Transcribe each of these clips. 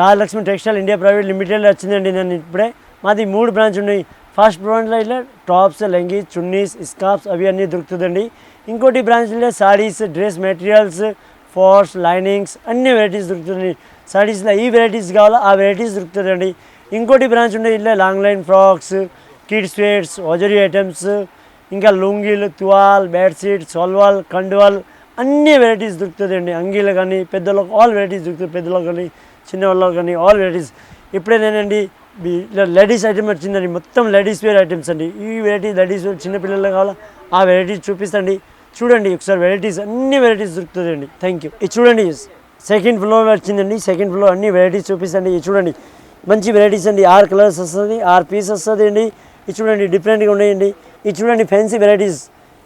Rajalakshmi textile India private limited వచ్చిందండి నేను ఇప్పుడే. మాది మూడు బ్రాంచ్ ఉన్నాయి. ఫస్ట్ బ్రాంచ్లో ఇట్లా టాప్స్ లెంగి చున్నీస్ స్కార్ఫ్స్ అవి అన్నీ దొరుకుతుందండి. ఇంకోటి బ్రాంచ్లో saris dress materials force linings అన్ని వెరైటీస్ దొరుకుతుంది సారీస్లో ఈ వెరైటీస్ కావాలో? ఆ వెరైటీస్ దొరుకుతుందండి. ఇంకోటి బ్రాంచ్ ఉండే ఇట్లా long line frocks kids wears hosiery items ఇంకా లుంగీలు తువాల్ బెడ్షీట్ సోల్వాల్ కండువాల్ అన్ని వెరైటీస్ దొరుకుతుందండి. అంగీలు కానీ పెద్దలకు ఆల్ వెరైటీస్ దొరుకుతాయి పెద్దలకు కానీ. చిన్నవాళ్ళు కానీ ఆల్ వెరైటీస్ ఇప్పుడే నేనండి ఇలా లేడీస్ ఐటమ్ వచ్చిందండి మొత్తం లేడీస్ వేర్ ఐటమ్స్ అండి. ఈ వెరైటీ లేడీస్ వేర్ చిన్నపిల్లలు కావాలా ఆ వెరైటీస్ చూపిస్తండి. చూడండి ఒకసారి వెరైటీస్ అన్ని వెరైటీస్ దొరుకుతుందండి థ్యాంక్ యూ ఇది చూడండి సెకండ్ ఫ్లోర్ వచ్చిందండి సెకండ్ ఫ్లోర్ అన్ని వెరైటీస్ చూపిస్తండి. ఇది చూడండి మంచి వెరైటీస్ అండి. ఆరు కలర్స్ వస్తుంది ఆరు పీస్ వస్తుంది అండి. ఇది చూడండి డిఫరెంట్గా ఉన్నాయండి. ఇది చూడండి ఫ్యాన్సీ వెరైటీస్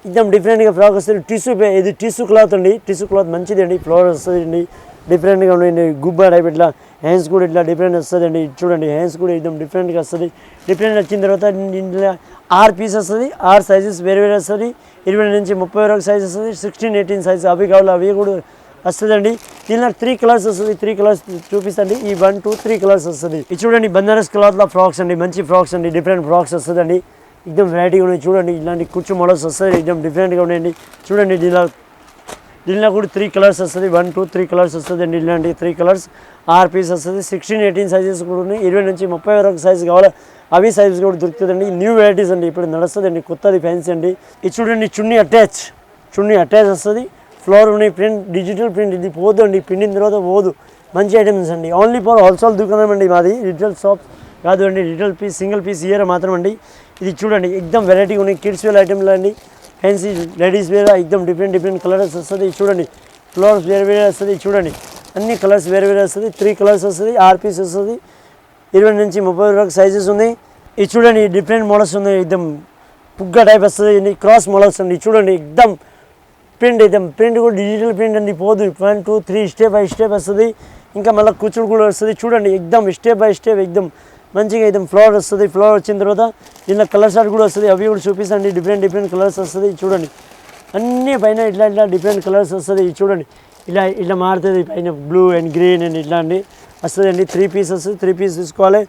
ఇద్దాం డిఫరెంట్గా ఫ్రాక్ వస్తుంది. టిష్యూ ఇది టిష్యూ క్లాత్ అండి. టిష్యూ క్లాత్ మంచిది అండి ఫ్లోర్ వస్తుంది అండి. డిఫరెంట్గా ఉండండి గుబ్బ టైప్ ఇట్లా హ్యాండ్స్ కూడా ఇట్లా డిఫరెంట్ వస్తుందండి. చూడండి హ్యాండ్స్ కూడా ఇద్దాం డిఫరెంట్గా వస్తుంది. డిఫరెంట్ వచ్చిన తర్వాత ఇంట్లో ఆరు పీస్ వస్తుంది. ఆరు సైజెస్ వేరే వేరే వస్తుంది. ఇరవై నుంచి ముప్పై వరకు సైజ్ వస్తుంది. సిక్స్టీన్ ఎయిటీన్ సైజ్ అవి కావాలి అవి కూడా వస్తుందండి. దీనిలో త్రీ కలర్స్ వస్తుంది. త్రీ కలర్స్ చూపిస్తండి. ఈ వన్ టూ త్రీ కలర్స్ వస్తుంది. ఇది చూడండి బందరస్ క్లాత్లో ఫ్రాక్స్ అండి. మంచి ఫ్రాక్స్ అండి. డిఫరెంట్ ఫ్రాక్స్ వస్తుందండి. ఇదం వెరైటీగా ఉన్నాయి. చూడండి ఇలాంటి కుర్చీ మోడల్స్ వస్తాయి ఇదం డిఫరెంట్గా ఉన్నాయండి. చూడండి దీనిలో దీనిలో కూడా త్రీ కలర్స్ వస్తుంది. వన్ టూ త్రీ కలర్స్ వస్తుంది. అండి ఇలాంటి త్రీ కలర్స్ ఆర్ పీస్ వస్తుంది. సిక్స్టీన్ ఎయిటీన్ సైజెస్ కూడా ఉన్నాయి. ఇరవై నుంచి ముప్పై వరకు సైజ్ కావాలి? అవి సైజ్ కూడా దొరుకుతుందండి. న్యూ వెరైటీస్ అండి. ఇప్పుడు నడుస్తుందండి. కొత్తది ఫ్యాన్స్ అండి. ఇది చూడండి చున్నీ అటాచ్ చున్నీ అటాచ్ వస్తుంది. ఫ్లోర్ ఉన్నాయి ప్రింట్ డిజిటల్ ప్రింట్ ఇది పోదండి పిండిన తర్వాత పోదు. మంచి ఐటమ్స్ అండి. ఓన్లీ ఫర్ హోల్సేల్ దుకాణం అండి మాది. రిటైల్ షాప్ కాదు అండి. రిటైల్ పీస్ సింగిల్ పీస్ ఇయర్ మాత్రం అండి. ఇది చూడండి. ఎగ్దమ్ వెరైటీ ఉన్నాయి. కిడ్స్ వేల్ ఐటమ్లు అండి. ఫ్యాన్సీ లేడీస్ వేర్ ఎక్దమ్ డిఫరెంట్ డిఫరెంట్ కలర్స్ వస్తుంది చూడండి ఫ్లవర్స్ వేరే వేరే వస్తుంది చూడండి అన్ని కలర్స్ వేరే వేరే వస్తుంది త్రీ కలర్స్ వస్తుంది ఆర్ పీస్ వస్తుంది ఇరవై నుంచి ముప్పై వరకు సైజెస్ ఉన్నాయి ఇది చూడండి డిఫరెంట్ మోడల్స్ ఉన్నాయి ఎక్దమ్ పుగ్గ టైప్ వస్తుంది క్రాస్ మోడల్స్ అండి చూడండి ఎక్దమ్ ప్రింట్ అయితే ప్రింట్ కూడా డిజిటల్ ప్రింట్ అండి పోదు one two three step by step వస్తుంది ఇంకా మళ్ళీ కూర్చుడు కూడా వస్తుంది చూడండి ఎక్దమ్ స్టెప్ బై స్టెప్ ఎక్దమ్ మంచిగా ఇది ఫ్లవర్ వస్తుంది. ఫ్లవర్ వచ్చిన తర్వాత ఇలా కలర్ షార్ట్ కూడా వస్తుంది. అవి కూడా చూపిస్తాండి డిఫరెంట్ డిఫరెంట్ కలర్స్ వస్తుంది. చూడండి. అన్నీ పైన ఇట్లా ఇట్లా డిఫరెంట్ కలర్స్ వస్తుంది. చూడండి. ఇలా ఇట్లా మారుతుంది. పైన బ్లూ అండ్ గ్రీన్ అండ్ ఇట్లా అండి. వస్తుందండి. త్రీ పీస్ వస్తుంది. త్రీ పీస్ తీసుకోవాలి.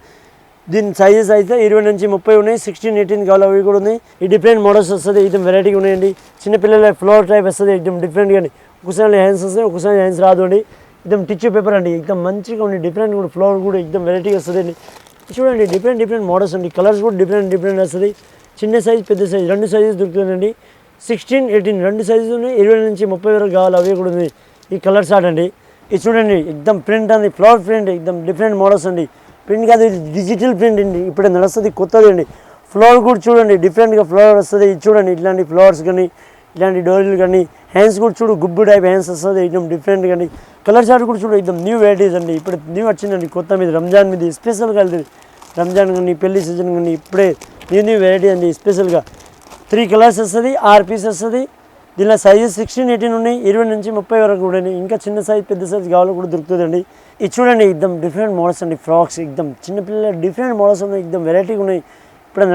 దీని సైజెస్ అయితే ఇరవై నుంచి ముప్పై ఉన్నాయి. సిక్స్టీన్ ఎయిటీన్ కావాలి. అవి కూడా ఉన్నాయి. ఈ డిఫరెంట్ మోడల్స్ వస్తుంది. ఇది వెరైటీగా ఉన్నాయండి. చిన్నపిల్లల ఫ్లోర్ టైప్ వస్తుంది. ఇదం డిఫరెంట్ కానీ ఒకసారి హ్యాండ్స్ వస్తాయి ఒకసారి హ్యాండ్స్ రాదు అండి. ఇదం టిష్యూ పేపర్ అండి. ఇంకా మంచిగా ఉంది డిఫరెంట్ కూడా ఫ్లోర్ కూడా ఇదం వెరైటీగా వస్తుంది అండి చూడండి డిఫరెంట్ డిఫరెంట్ మోడల్స్ అండి. కలర్స్ కూడా డిఫరెంట్ డిఫరెంట్ వస్తుంది. చిన్న సైజ్ పెద్ద సైజ్ రెండు సైజెస్ దొరుకుతుందండి. సిక్స్టీన్ ఎయిటీన్ రెండు సైజెస్ ఉన్నాయి. ఇరవై నుంచి ముప్పై వరకు కావాలి. అవి కూడా ఉంది ఈ కలర్స్ ఆడండి అండి. ఇది చూడండి ఎక్దమ్ ప్రింట్ అండి. ఫ్లవర్ ప్రింట్ ఎక్దమ్ డిఫరెంట్ మోడల్స్ అండి. ప్రింట్ కాదు ఇది డిజిటల్ ప్రింట్ అండి. ఇప్పుడే నడుస్తుంది కొత్తది అండి. ఫ్లవర్ కూడా చూడండి డిఫరెంట్గా ఫ్లవర్ వస్తుంది. ఇది చూడండి ఇట్లాంటి ఫ్లవర్స్ కానీ ఇలాంటి డోర్లు కానీ హ్యాండ్స్ కూడా చూడు గుబ్బు టైప్ హ్యాండ్స్ వస్తుంది ఎక్దమ్ డిఫరెంట్ కానీ. కలర్ చార్ట్ కూడా చూడు ఇద్దాం న్యూ వెరైటీస్ అండి. ఇప్పుడు న్యూ వచ్చిందండి కొత్త మీద రంజాన్ మీద స్పెషల్గా వెళ్తుంది రంజాన్ కానీ పెళ్ళి సీజన్ కానీ ఇప్పుడే న్యూ న్యూ వెరైటీ అండి స్పెషల్గా త్రీ కలర్స్ వస్తుంది ఆరు పీస్ వస్తుంది. దీనిలో సైజెస్ సిక్స్టీన్ ఎయిటీన్ ఉన్నాయి ఇరవై నుంచి ముప్పై వరకు కూడా ఉన్నాయి. ఇంకా చిన్న సైజ్ పెద్ద సైజ్ కావాలో కూడా దొరుకుతుందండి. ఇది చూడండి ఎక్దమ్ డిఫరెంట్ మోడల్స్ అండి ఫ్రాక్స్ ఇద్దం చిన్నపిల్లల డిఫరెంట్ మోడల్స్ ఉన్నాయి ఎక్దమ్ వెరైటీగా ఉన్నాయి. ఇప్పుడు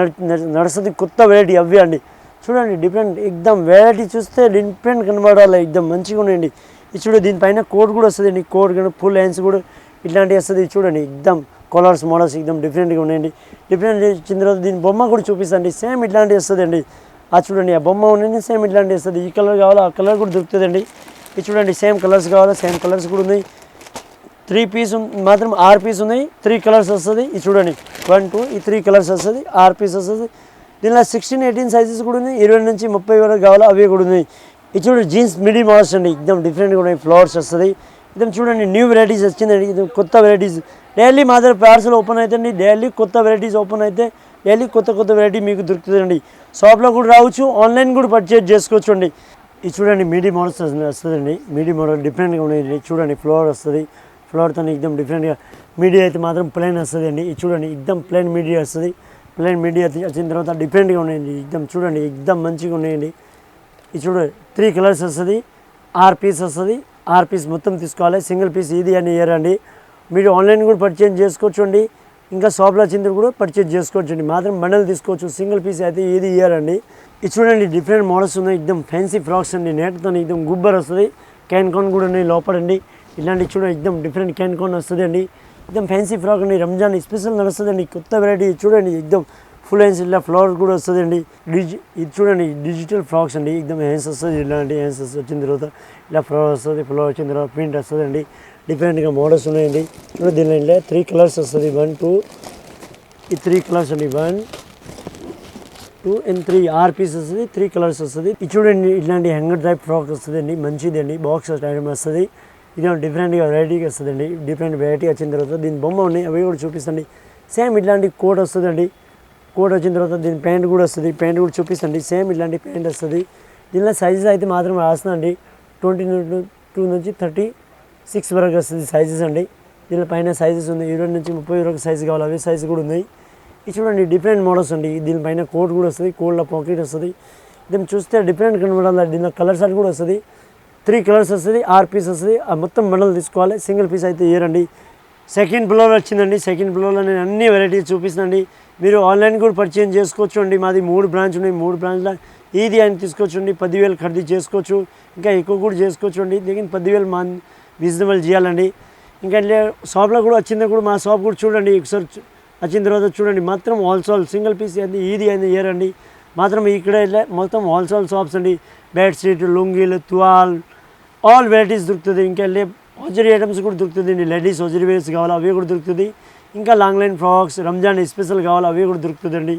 నడుస్తుంది కొత్త వెరైటీ అవి అండి. చూడండి డిఫరెంట్ ఎగ్దమ్ వెరైటీ చూస్తే డిఫరెంట్ కనబడాలి. ఎగ్దమ్ మంచిగా ఉన్నాయండి ఇది చూడండి దీనిపైన కోడ్ కూడా వస్తుందండి. కోడ్ కానీ ఫుల్ లైన్స్ కూడా ఇట్లాంటివి వస్తుంది. చూడండి ఎగ్దమ్ కలర్స్ మోడల్స్ ఎగ్దమ్ డిఫరెంట్గా ఉన్నాయండి డిఫరెంట్ వచ్చిన తర్వాత దీని బొమ్మ కూడా చూపిస్తుంది సేమ్ ఇట్లాంటివి వస్తుందండి. ఆ చూడండి ఆ బొమ్మ ఉండండి సేమ్ ఇట్లాంటివి వస్తుంది. ఈ కలర్ కావాలో ఆ కలర్ కూడా దొరుకుతుందండి. ఇది చూడండి సేమ్ కలర్స్ కావాలో సేమ్ కలర్స్ కూడా ఉన్నాయి. త్రీ పీస్ మాత్రం ఆరు పీస్ ఉన్నాయి. త్రీ కలర్స్ వస్తుంది. ఇది చూడండి వన్ టూ ఈ త్రీ కలర్స్ వస్తుంది. ఆరు పీస్ వస్తుంది. దీనిలో సిక్స్టీన్ ఎయిటీన్ సైజెస్ కూడా ఉన్నాయి. ఇరవై నుంచి ముప్పై వరకు కావాలో అవి కూడా ఉన్నాయి. ఇది చూడండి జీన్స్ మిడి మోడల్స్ అండి. ఇదం డిఫరెంట్గా ఉన్నాయి. ఫ్లవర్స్ వస్తుంది. ఇదం చూడండి న్యూ వెరైటీస్ వచ్చిందండి. ఇది కొత్త వెరైటీస్ డైలీ మా దగ్గర పార్సల్ ఓపెన్ అవుతుంది డైలీ కొత్త వెరైటీస్ ఓపెన్ అయితే డైలీ కొత్త కొత్త వెరైటీ మీకు దొరుకుతుందండి. షాప్లో కూడా రావచ్చు ఆన్లైన్ కూడా పర్చేజ్ చేసుకోవచ్చు అండి ఇది చూడండి మీడియం మోడల్స్ వస్తుందండి. మీడియం మోడల్ డిఫరెంట్గా ఉన్నాయండి చూడండి ఫ్లవర్ వస్తుంది. ఫ్లవర్తో ఎక్దమ్ డిఫరెంట్గా మీడియా అయితే మాత్రం ప్లెయిన్ వస్తుంది అండి ఇది చూడండి ఇద్దం ప్లెయిన్ మీడియా వస్తుంది. ప్లేన్ మీడియా వచ్చిన తర్వాత డిఫరెంట్గా ఉన్నాయండి. ఎక్దమ్ చూడండి ఎక్దమ్ మంచిగా ఉన్నాయండి. ఇది చూడండి త్రీ కలర్స్ వస్తుంది ఆరు పీస్ వస్తుంది ఆరు పీస్ మొత్తం తీసుకోవాలి. సింగిల్ పీస్ ఇది అని ఇయర్ మీరు ఆన్లైన్ కూడా పర్చేజ్ చేసుకోవచ్చు అండి ఇంకా షాప్లో చిందరు కూడా పర్చేజ్ చేసుకోవచ్చు అండి మాత్రం బండలు తీసుకోవచ్చు. సింగిల్ పీస్ అయితే ఇది ఇయర్ ఇది చూడండి డిఫరెంట్ మోడల్స్ ఉన్నాయి. ఎక్దమ్ ఫ్యాన్సీ ఫ్రాక్స్ అండి. నేటతో ఇద్దం గుబ్బర్ వస్తుంది. క్యాన్కాన్ కూడా ఉన్నాయి లోపలండి ఇలాంటి చూడండి ఇద్దం డిఫరెంట్ క్యాన్కాన్ వస్తుంది అండి ఎక్దమ్ ఫ్యాన్సీ ఫ్రాక్ అండి రంజాన్ స్పెషల్ నడుస్తుందండి కొత్త వెరైటీ చూడండి ఎక్దమ్ ఫుల్ హ్యాండ్స్ ఇలా ఫ్లవర్ కూడా వస్తుందండి డిజి ఇది చూడండి డిజిటల్ ఫ్రాక్స్ అండి. ఎక్దమ్ హ్యాండ్స్ వస్తుంది ఇలాంటి హ్యాండ్స్ వచ్చిన తర్వాత ఇలా ఫ్లవర్ వస్తుంది ఫ్లవర్ వచ్చిన తర్వాత ప్రింట్ వస్తుందండి డిఫరెంట్గా మోడల్స్ ఉన్నాయండి. చూడండి దీనిలో ఇలా త్రీ కలర్స్ వస్తుంది. వన్ టూ ఈ త్రీ కలర్స్ అండి. వన్ టూ అండ్ త్రీ ఆర్ పీస్ వస్తుంది త్రీ కలర్స్ వస్తుంది. ఇది చూడండి ఇట్లాంటి హ్యాంగర్ టైప్ ఫ్రాక్ వస్తుందండి మంచిది అండి. బాక్స్ ఐటమ్ వస్తుంది. ఇది డిఫరెంట్గా వెరైటీగా వస్తుందండి. డిఫరెంట్ వెరైటీ వచ్చిన తర్వాత దీని బొమ్మ ఉన్నాయి అవి కూడా చూపిస్తండి. సేమ్ ఇట్లాంటి కోట్ వస్తుందండి. కోట్ వచ్చిన తర్వాత దీని ప్యాంట్ కూడా వస్తుంది. ప్యాంట్ కూడా చూపిస్తండి. సేమ్ ఇట్లాంటి ప్యాంట్ వస్తుంది. దీనిలో సైజెస్ అయితే మాత్రం రాస్తుందండి. ట్వంటీ టూ నుంచి థర్టీ సిక్స్ వరకు వస్తుంది సైజెస్ అండి. దీనిలో పైన సైజెస్ ఉంది ఇరవై నుంచి ముప్పై వరకు సైజు కావాలి. అవి సైజు కూడా ఉన్నాయి. ఇది చూడండి డిఫరెంట్ మోడల్స్ అండి. దీనిపైన కోట్ కూడా వస్తుంది. కోట్లో పాకెట్ వస్తుంది. దీన్ని చూస్తే డిఫరెంట్ కనబడాలి. దీనిలో కలర్ షర్ట్ కూడా వస్తుంది. త్రీ కలర్స్ వస్తుంది ఆరు పీస్ వస్తుంది ఆ మొత్తం బండల్ తీసుకోవాలి. సింగిల్ పీస్ అయితే ఇయరండి సెకండ్ ఫ్లోర్ వచ్చిందండి. సెకండ్ ఫ్లోర్లో నేను అన్ని వెరైటీస్ చూపిస్తానండి. మీరు ఆన్లైన్ కూడా పర్చేజ్ చేసుకోవచ్చు అండి. మాది మూడు బ్రాంచ్ ఉన్నాయి. మూడు బ్రాంచ్లో ఈది అని తీసుకోవచ్చు అండి. పదివేలు ఖరీదు చేసుకోవచ్చు. ఇంకా ఎక్కువ కూడా చేసుకోవచ్చు అండి. దీనికి పదివేలు మా రీజనబుల్ చేయాలండి. ఇంకా షాప్లో కూడా వచ్చింది కూడా మా షాప్ కూడా చూడండి. ఒకసారి వచ్చిన తర్వాత చూడండి. మాత్రం హోల్సేల్ సింగిల్ పీస్ అయింది ఈది అయింది ఇయర్ అండి మాత్రం ఇక్కడ మొత్తం హోల్సేల్ షాప్స్ అండి. బెడ్షీట్ లుంగీలు తువాల్ ఆల్ వెరైటీస్ దొరుకుతుంది ఇంకా వెళ్ళి హోజరీ ఐటమ్స్ కూడా దొరుకుతుంది అండి లేడీస్ హోజరీ వేర్స్ కావాలి అవి కూడా దొరుకుతుంది ఇంకా long line frocks Ramzan special కావాలి అవి కూడా దొరుకుతుందండి